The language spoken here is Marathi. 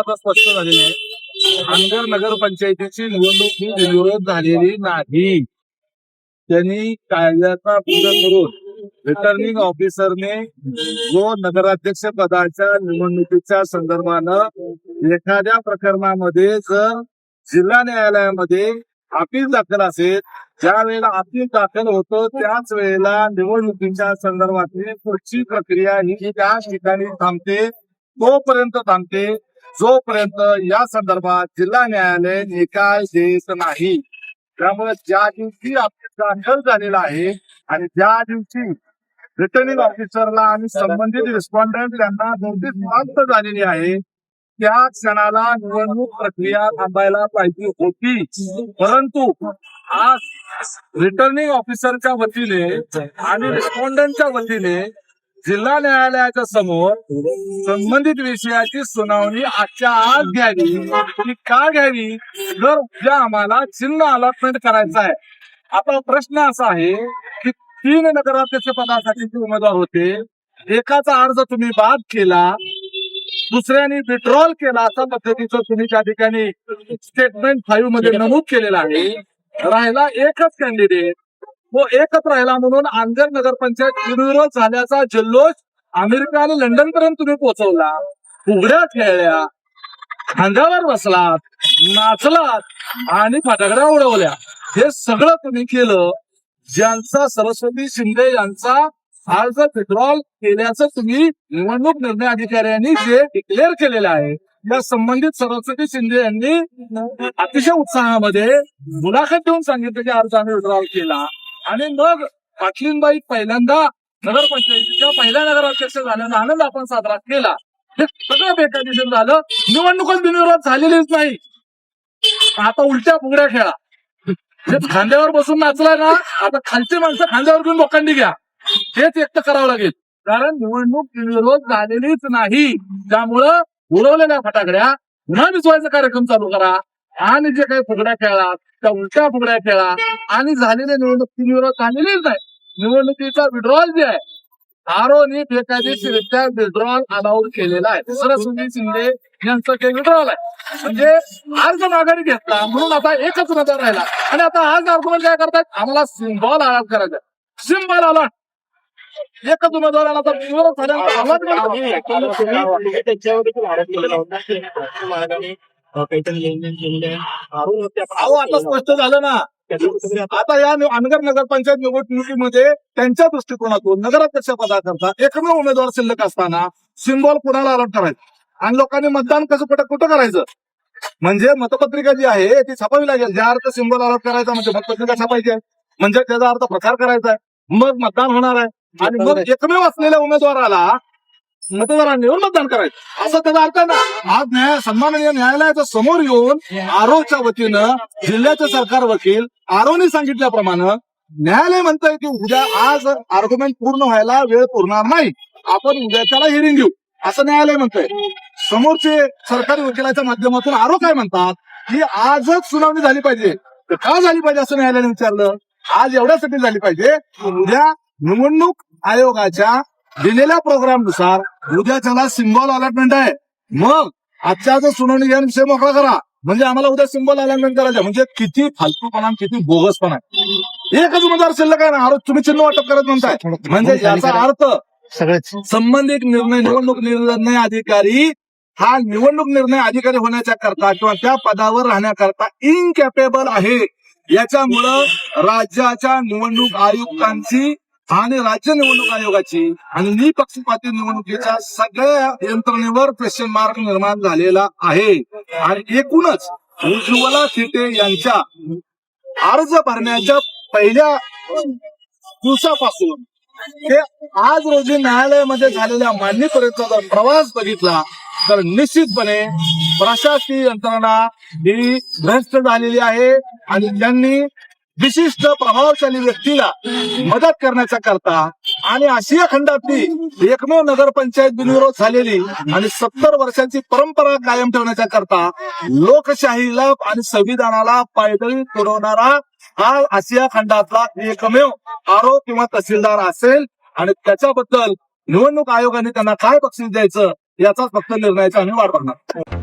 आता स्पष्ट झालेली आहे. अनगर नगरपंचायतीची निवडणूक ही बिनविरोध झालेली नाही. त्यांनी कायद्याचा पूजन करून रिटर्निंग ऑफिसरने जो नगराध्यक्ष पदाच्या निवडणुकीच्या संदर्भानं एखाद्या प्रकरणामध्ये जर जिल्हा न्यायालयामध्ये अपील दाखल असेल ज्या वेळेला अपील दाखल होतं त्याच वेळेला निवडणुकीच्या संदर्भातली पुढची प्रक्रिया ही त्या ठिकाणी थांबते तोपर्यंत थांबते. जोपर्यंत या संदर्भात जिल्हा न्यायालय निकाल देत नाही त्यामुळे ज्या दिवशी आपली दाखल झालेला आहे आणि ज्या दिवशी रिटर्निंग ऑफिसरला आणि संबंधित रिस्पॉन्डंट यांना नोटीस प्राप्त झालेली आहे त्या क्षणाला निवडणूक प्रक्रिया थांबायला पाहिजे होती. परंतु आज रिटर्निंग ऑफिसरच्या वतीने आणि रिस्पॉन्डंटच्या वतीने जिल्हा न्यायालयाच्या समोर संबंधित विषयाची सुनावणी आजच्या आज घ्यावी. ती का घ्यावी? जर उद्या आम्हाला चिन्ह अलॉटमेंट करायचं आहे. आता प्रश्न असा आहे की तीन नगराध्यक्ष पदासाठी जे उमेदवार होते एकाचा अर्ज तुम्ही बाद केला दुसऱ्याने विड्रॉल केला अशा पद्धतीचं तुम्ही त्या ठिकाणी स्टेटमेंट फाईव्हमध्ये नमूद केलेलं आहे. राहिला एकच कॅन्डिडेट व एकच राहिला म्हणून आंजर नगरपंचायत विरोध झाल्याचा जल्लोष अमेरिका आणि लंडन पर्यंत तुम्ही पोहोचवला. उघड्या खेळल्या खांद्यावर बसलात नाचलात आणि फटाकड्या उडवल्या. हे सगळं तुम्ही केलं ज्यांचा सरस्वती शिंदे यांचा आज विड्रॉल केल्याचं तुम्ही निवडणूक निर्णय अधिकाऱ्यांनी जे डिक्लेअर केलेलं आहे या संबंधित सरस्वती शिंदे यांनी अतिशय उत्साहामध्ये मुलाखत देऊन सांगितलं की अर्ज आम्ही विड्रॉल केला. आणि मग पाटलीनबाई पहिल्यांदा नगरपंचायतीच्या पहिल्या नगराध्यक्ष झाल्याचा आनंद आपण साजरा केला. हे सगळं बेकायदेशीर झालं. निवडणुकच बिनविरोध झालेलीच नाही. आता उलट्या फुगड्या खेळा. खांद्यावर बसून नाचला ना आता खालची माणसं खांद्यावर घेऊन लोकांनी घ्या. हेच व्यक्त करावं लागेल. कारण निवडणूक बिनविरोध झालेलीच नाही. त्यामुळं उडवलेल्या फटाकड्या पुन्हा विजवायचा कार्यक्रम चालू करा. आणि जे काही फुगड्या खेळात त्या उलट्या फुगड्या खेळा. आणि झालेल्या निवडणूक बिनविरोध झालेलीच नाही निवडणुकीचा विड्रॉल जे आहे आरोनी बेकायदेशीरित्या विड्रॉल अलाउड केलेला आहे. सरस्वती शिंदे यांचं ते विड्रॉल आहे म्हणजे अर्ज माघारी घेतला म्हणून आता एकच उमेदवार राहिला. आणि आता आज आर्ग्युमेंट काय करतात आम्हाला सिम्बॉल अलॉट करायचा सिम्बॉल अलॉट एकच उमेदवार आला तर विरोध झाल्यानंतर allotment काहीतरी लेनदेन केलेले आहे आरोप होते आपण अहो आता स्पष्ट झालं ना. आता या अनगर नगरपंचायत निवडणुकीमध्ये त्यांच्या दृष्टिकोनातून नगराध्यक्ष पदाकरता एकमेव उमेदवार शिल्लक असताना सिम्बॉल कुणाला अलॉट करायचं? आणि लोकांनी मतदान कसं कुठं कुठं करायचं? म्हणजे मतपत्रिका जी आहे ती छापावी लागेल. ज्या अर्थ सिम्बॉल अलॉट करायचा म्हणजे मतपत्रिका छापायची आहे. म्हणजे त्याचा अर्थ प्रचार करायचा आहे. मग मतदान होणार आहे. आणि मग एकमेव असलेल्या उमेदवाराला मतदारांनी येऊन मतदान करायचं. असं त्याचा अर्थ ना आज न्याय सन्माननीय न्यायालयाच्या समोर येऊन आरोच्या वतीनं जिल्ह्याचे सरकार वकील आरोने सांगितल्याप्रमाणे न्यायालय म्हणतंय की उद्या आज आर्ग्युमेंट पूर्ण व्हायला वेळ पुरणार नाही. आपण उद्या त्याला हिअरिंग घेऊ. असं न्यायालय म्हणतंय. समोरचे सरकारी वकिलाच्या माध्यमातून आरो काय म्हणतात की आजच सुनावणी झाली पाहिजे. तर का झाली पाहिजे असं न्यायालयाने विचारलं? आज एवढ्यासाठी झाली पाहिजे. की उद्या निवडणूक आयोगाच्या दिलेल्या प्रोग्रामनुसार उद्या त्याला सिम्बॉल अलॉटमेंट आहे. मग आजच्या जो सुनावणी घ्या विषय मोकळा करा. म्हणजे आम्हाला उद्या सिम्बॉल अलॉटमेंट करायचं म्हणजे किती फालतूपणा किती बोगसपणा आहे. एकच उमेदवार शिल्लक आहे ना आरोप तुम्ही चिन्ह वाटप करत म्हणताय. म्हणजे याचा अर्थ संबंधित निर्णय निवडणूक निर्णय अधिकारी हा निवडणूक निर्णय अधिकारी होण्याच्या करता किंवा त्या पदावर राहण्याकरता इनकॅपेबल आहे. याच्यामुळं राज्याच्या निवडणूक आयुक्तांची आणि राज्य निवडणूक आयोगाची आणि निपक्षपाती निवडणुकीच्या सगळ्या यंत्रणेवर क्वेश्चन मार्क निर्माण झालेला आहे. आणि एकूणच उज्ज्वला थिटे यांच्या अर्ज भरण्याच्या पहिल्या दिवसापासून ते आज रोजी न्यायालयामध्ये झालेल्या मांडणीपर्यंत जर प्रवास बघितला तर निश्चितपणे प्रशासकीय यंत्रणा ही भ्रष्ट झालेली आहे. आणि त्यांनी विशिष्ट प्रभावशाली व्यक्तीला मदत करण्याच्या करता आणि आशिया खंडातली एकमेव नगरपंचायत बिनविरोध झालेली आणि सत्तर वर्षांची परंपरा कायम ठेवण्याच्या करता लोकशाहीला आणि संविधानाला पायदळी तुडवणारा हा आशिया खंडातला एकमेव आरोप किंवा तहसीलदार असेल आणि त्याच्याबद्दल निवडणूक आयोगाने त्यांना काय बक्षीस द्यायचं याचाच फक्त निर्णयाचा आम्ही वाट बघणार.